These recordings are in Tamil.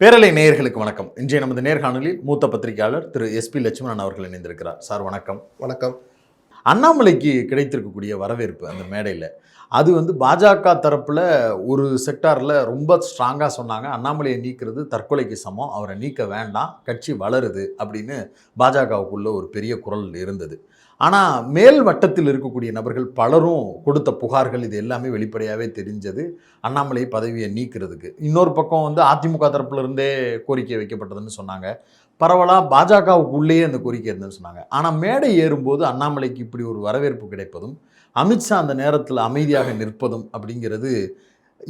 பேரலை நேயர்களுக்கு வணக்கம். இன்றைய நமது நேர்காணலில் மூத்த பத்திரிகையாளர் திரு எஸ்பி லட்சுமணன் அவர்கள் இணைந்திருக்கிறார். சார் வணக்கம். வணக்கம். அண்ணாமலைக்கு கிடைத்திருக்கக்கூடிய வரவேற்பு அந்த மேடையில் அது வந்து பாஜக தரப்பில் ஒரு செக்டாரில் ரொம்ப ஸ்ட்ராங்காக சொன்னாங்க. அண்ணாமலையை நீக்கிறது தற்கொலைக்கு சமம். அவரை நீக்க வேண்டாம். கட்சி வளருது அப்படின்னு பாஜகவுக்குள்ள ஒரு பெரிய குரல் இருந்தது. ஆனால் மேல் வட்டத்தில் இருக்கக்கூடிய நபர்கள் பலரும் கொடுத்த புகார்கள் இது எல்லாமே வெளிப்படையாகவே தெரிஞ்சது. அண்ணாமலை பதவியை நீக்கிறதுக்கு. இன்னொரு பக்கம் வந்து அதிமுக தரப்புலேருந்தே கோரிக்கை வைக்கப்பட்டதுன்னு சொன்னாங்க. பரவலாக பாஜகவுக்கு உள்ளேயே அந்த கோரிக்கை இருந்ததுன்னு சொன்னாங்க. ஆனால் மேடை ஏறும்போது அண்ணாமலைக்கு இப்படி ஒரு வரவேற்பு கிடைப்பதும் அமித்ஷா அந்த நேரத்தில் அமைதியாக நிற்பதும் அப்படிங்கிறது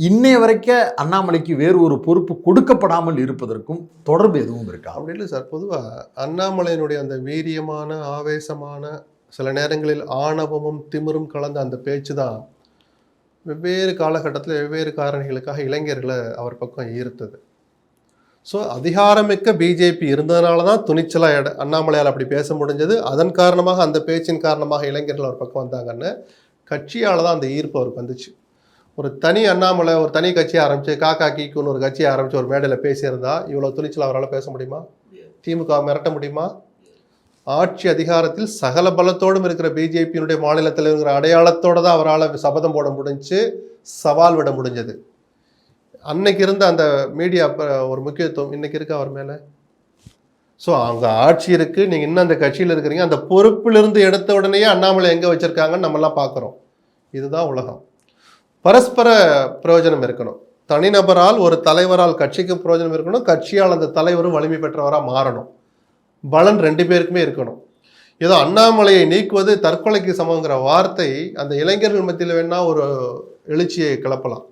இன்னைய வரைக்கும் அண்ணாமலைக்கு வேறு ஒரு பொறுப்பு கொடுக்கப்படாமல் இருப்பதற்கும் தொடர்பு எதுவும் இருக்கா? அப்படி இல்லை சார். பொதுவாக அண்ணாமலையினுடைய அந்த வீரியமான ஆவேசமான சில நேரங்களில் ஆணவமும் திமிரும் கலந்த அந்த பேச்சு தான் வெவ்வேறு காலகட்டத்தில் வெவ்வேறு காரணிகளுக்காக இளைஞர்களை அவர் பக்கம் ஈர்த்தது. ஸோ அதிகாரமிக்க பிஜேபி இருந்ததுனால தான் துணிச்சலாக எட அண்ணாமலையால் அப்படி பேச முடிஞ்சது. அதன் காரணமாக அந்த பேச்சின் காரணமாக இளைஞர்கள் ஒரு பக்கம் வந்தாங்கன்னு கட்சியால் தான் அந்த ஈர்ப்பு அவருக்கு வந்துச்சு. ஒரு தனி அண்ணாமலை ஒரு தனி கட்சியை ஆரம்பித்து காக்கா கீக்குன்னு ஒரு கட்சியை ஆரம்பித்து ஒரு மேடையில் பேசியிருந்தா இவ்வளோ துணிச்சல் அவரால் பேச முடியுமா? திமுக மிரட்ட முடியுமா? ஆட்சி அதிகாரத்தில் சகல பலத்தோடும் இருக்கிற பிஜேபியினுடைய மாநில தலைவருங்கிற அடையாளத்தோடு தான் அவரால் சபதம் போட முடிஞ்சு சவால் விட முடிஞ்சது. அன்னைக்கு இருந்த அந்த மீடியா ஒரு முக்கியத்துவம் இன்னைக்கு இருக்கு அவர் மேலே? ஸோ அங்கே ஆட்சி இருக்குது நீங்கள் இன்னும் அந்த கட்சியில் இருக்கிறீங்க. அந்த பொறுப்பிலிருந்து எடுத்த உடனேயே அண்ணாமலை எங்கே வச்சுருக்காங்கன்னு நம்மலாம் பார்க்குறோம். இதுதான் உலகம். பரஸ்பர பிரயோஜனம் இருக்கணும். தனிநபரால் ஒரு தலைவரால் கட்சிக்கு பிரயோஜனம் இருக்கணும். கட்சியால் அந்த தலைவரும் வலிமை பெற்றவராக மாறணும். பலன் ரெண்டு பேருக்குமே இருக்கணும். ஏதோ அண்ணாமலையை நீக்குவது தற்கொலைக்கு சமங்கிற வார்த்தை அந்த இளைஞர்கள் மத்தியில் வேணால் ஒரு எழுச்சியை கிளப்பலாம்.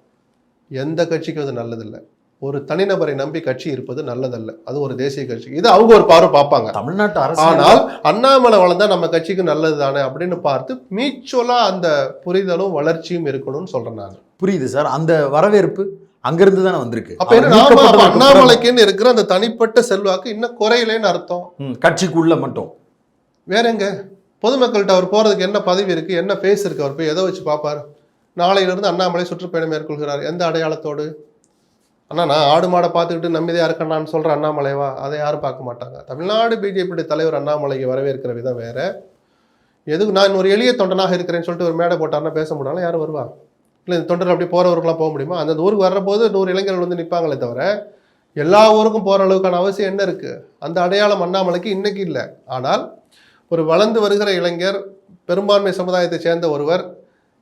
எந்த கட்சிக்கும் அது நல்லதில்லை. ஒரு தனிநபரை நம்பி கட்சி இருப்பது நல்லதல்ல. அது ஒரு தேசிய கட்சி. இது அவங்க ஒரு பார்வை பார்ப்பாங்க. தமிழ்நாட்டு அரசு ஆனால் அண்ணாமலை வளர்ந்தா நம்ம கட்சிக்கு நல்லது தானே அப்படின்னு பார்த்து மீச்சுவலா அந்த புரிதலும் வளர்ச்சியும் இருக்கணும்னு சொல்றேன் நான். புரியுது சார். அந்த வரவேற்பு அங்கிருந்து தானே வந்திருக்கு. அப்ப என்ன அண்ணாமலைக்குன்னு இருக்கிற அந்த தனிப்பட்ட செல்வாக்கு இன்னும் குறையலைன்னு அர்த்தம். கட்சிக்குள்ள மட்டும். வேற எங்க பொதுமக்கள்கிட்ட அவர் போறதுக்கு என்ன பதவி இருக்கு? என்ன ஃபேஸ் இருக்கு? அவர் போய் எதை வச்சு பார்ப்பார்? நாளையிலிருந்து அண்ணாமலை சுற்றுப்பயணம் மேற்கொள்கிறார். எந்த அடையாளத்தோடு? அண்ணா நான் ஆடு மாடை பார்த்துக்கிட்டு நம்பிதையா இருக்கேன்னான்னு சொல்கிற அண்ணாமலைவா? அதை யாரும் பார்க்க மாட்டாங்க. தமிழ்நாடு பிஜேபியுடைய தலைவர் அண்ணாமலைக்கு வரவேற்கிற விதம் வேறு. எதுக்கு நான் ஒரு எளிய தொண்டனாக இருக்கிறேன்னு சொல்லிட்டு ஒரு மேடை போட்டார்னா பேச முடியாலும் யாரும் வருவா? இல்லை இந்த தொண்டர் அப்படி போறவருக்குலாம் போக முடியுமா? அந்த ஊருக்கு வர்றபோது நூறு இளைஞர்கள் வந்து நிற்பாங்களே தவிர எல்லா ஊருக்கும் போகிற அளவுக்கான அவசியம் என்ன இருக்குது அந்த அடையாளம் அண்ணாமலைக்கு இன்றைக்கி இல்லை. ஆனால் ஒரு வளர்ந்து வருகிற இளைஞர் பெரும்பான்மை சமுதாயத்தை சேர்ந்த ஒருவர்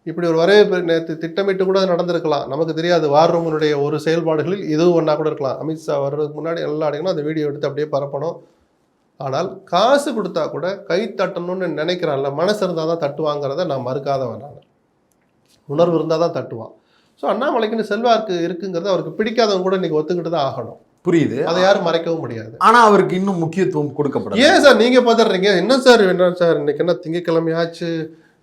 இப்படி ஒரு வரவேற்பு நேற்று திட்டமிட்டு கூட நடந்திருக்கலாம். நமக்கு தெரியாது வார் ரூமினுடைய ஒரு செயல்பாடுகளில் இதுவும் ஒன்றா கூட இருக்கலாம். அமித்ஷா வர்றதுக்கு முன்னாடி எல்லா இடங்களும் அந்த வீடியோ எடுத்து அப்படியே பரப்பணும். ஆனால் காசு கொடுத்தா கூட கை தட்டணும்னு நினைக்கிறான்ல மனசு இருந்தால் தான் தட்டுவாங்கிறத நான் மறுக்காதவன் நான். உணர்வு இருந்தால் தான் தட்டுவான். ஸோ அண்ணாமலைக்குன்னு செல்வாக்கு இருக்குங்கிறது அவருக்கு பிடிக்காதவங்க கூட இன்னைக்கு ஒத்துக்கிட்டு தான் ஆகணும். புரியுது. அதை யாரும் மறைக்கவும் முடியாது. ஆனா அவருக்கு இன்னும் முக்கியத்துவம் கொடுக்கப்படல. ஏன் சார்? நீங்க பதறீங்க. என்ன சார்? என்ன சார்? இன்னைக்கு என்ன? திங்கக்கிழமை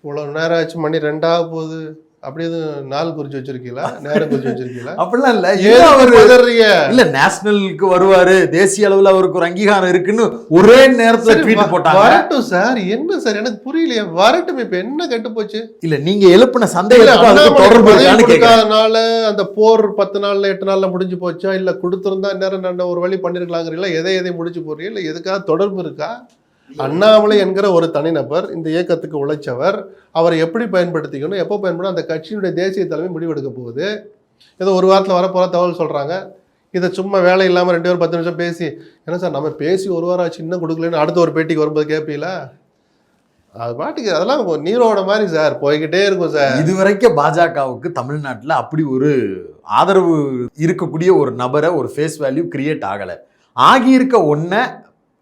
இவ்வளவு நேரம் ஆச்சு மணி ரெண்டாக போகுது. அப்படி எதுவும் நாள் குறிச்சு வச்சிருக்கீங்களா? நேரம் குறிச்சு வச்சிருக்கீங்களா? அப்படிலாம் இல்ல. ஏன் அவர் பதறீங்க? இல்ல நேஷனலுக்கு வருவாரு. தேசிய அளவுல அவருக்கு ஒரு அங்கீகாரம் இருக்குன்னு ஒரே நேரத்துல ட்வீட் போட்டாங்க. வரட்டும் சார். என்ன சார்? எனக்கு புரியலையே. வரட்டும் இப்ப என்ன கெட்டு போச்சு? இல்ல நீங்க எழுப்பின அண்ணாமலை தொடர்பு கொடுக்காதனால அந்த போர் பத்து நாள்ல எட்டு நாள்ல முடிஞ்சு போச்சா? இல்ல கொடுத்திருந்தா நேரம் நான் ஒரு வழி பண்ணிருக்கலாங்கிறீங்களா? எதை எதை முடிச்சு போறீங்க இல்ல எதுக்காக தொடர்பு இருக்கா? அண்ணாமலை என்கிற ஒரு தனிநபர் இந்த இயக்கத்துக்கு உழைச்சவர் அவரை எப்படி பயன்படுத்திக்கணும் எப்போ பயன்படும் அந்த கட்சியினுடைய தேசிய தலைமை முடிவெடுக்க போகுது. ஏதோ ஒரு வாரத்தில் வரப்போகிற தகவல் சொல்கிறாங்க இதை சும்மா வேலை இல்லாமல் ரெண்டு பேரும் பத்து நிமிஷம் பேசி என்ன சார் நம்ம பேசி ஒரு வாரம் ஆச்சு இன்னும் கொடுக்கலன்னு அடுத்த ஒரு பேட்டிக்கு வரும்போது கேட்பீங்களா அது பாட்டுக்கு அதெல்லாம் நீரோட மாதிரி சார் போய்கிட்டே இருக்கும் சார். இதுவரைக்கும் பாஜகவுக்கு தமிழ்நாட்டில் அப்படி ஒரு ஆதரவு இருக்கக்கூடிய ஒரு நபரை ஒரு ஃபேஸ் வேல்யூ கிரியேட் ஆகலை. ஆகியிருக்க ஒன்றை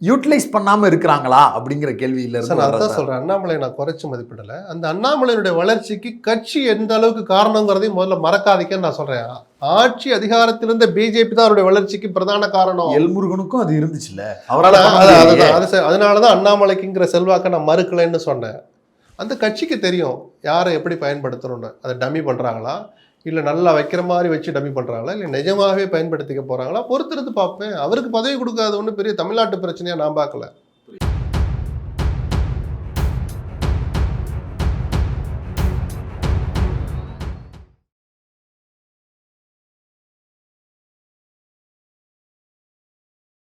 யூட்டிலைஸ் பண்ணாம இருக்கிறாங்களா அப்படிங்கிற கேள்வியில இருந்து அதான் சொல்றேன். அண்ணாமலையை நான் குறைச்சு மதிப்பிடல. அந்த அண்ணாமலையினுடைய வளர்ச்சிக்கு கட்சி எந்த அளவுக்கு காரணங்கிறதையும் முதல்ல மறக்காதீங்கன்னு நான் சொல்றேன். ஆட்சி அதிகாரத்தில் இருந்த பிஜேபி தான் அவருடைய வளர்ச்சிக்கு பிரதான காரணம். எல்முருகனுக்கும் அது இருந்துச்சுல்ல. அவரால் அதுதான் அது. அதனாலதான் அண்ணாமலைக்குங்கிற செல்வாக்கை நான் மறுக்கலைன்னு சொன்னேன். அந்த கட்சிக்கு தெரியும் யாரை எப்படி பயன்படுத்தணும்னு. அதை டம்மி பண்றாங்களா? இல்லை நல்லா வைக்கிற மாதிரி வச்சு டம்மி பண்ணுறாங்களா இல்லை நிஜமாகவே பயன்படுத்திக்க போகிறாங்களா பொறுத்திருந்து பார்ப்பேன். அவருக்கு பதவி கொடுக்காத ஒன்றும் பெரிய தமிழ்நாட்டு பிரச்சனையாக நான் பார்க்கல.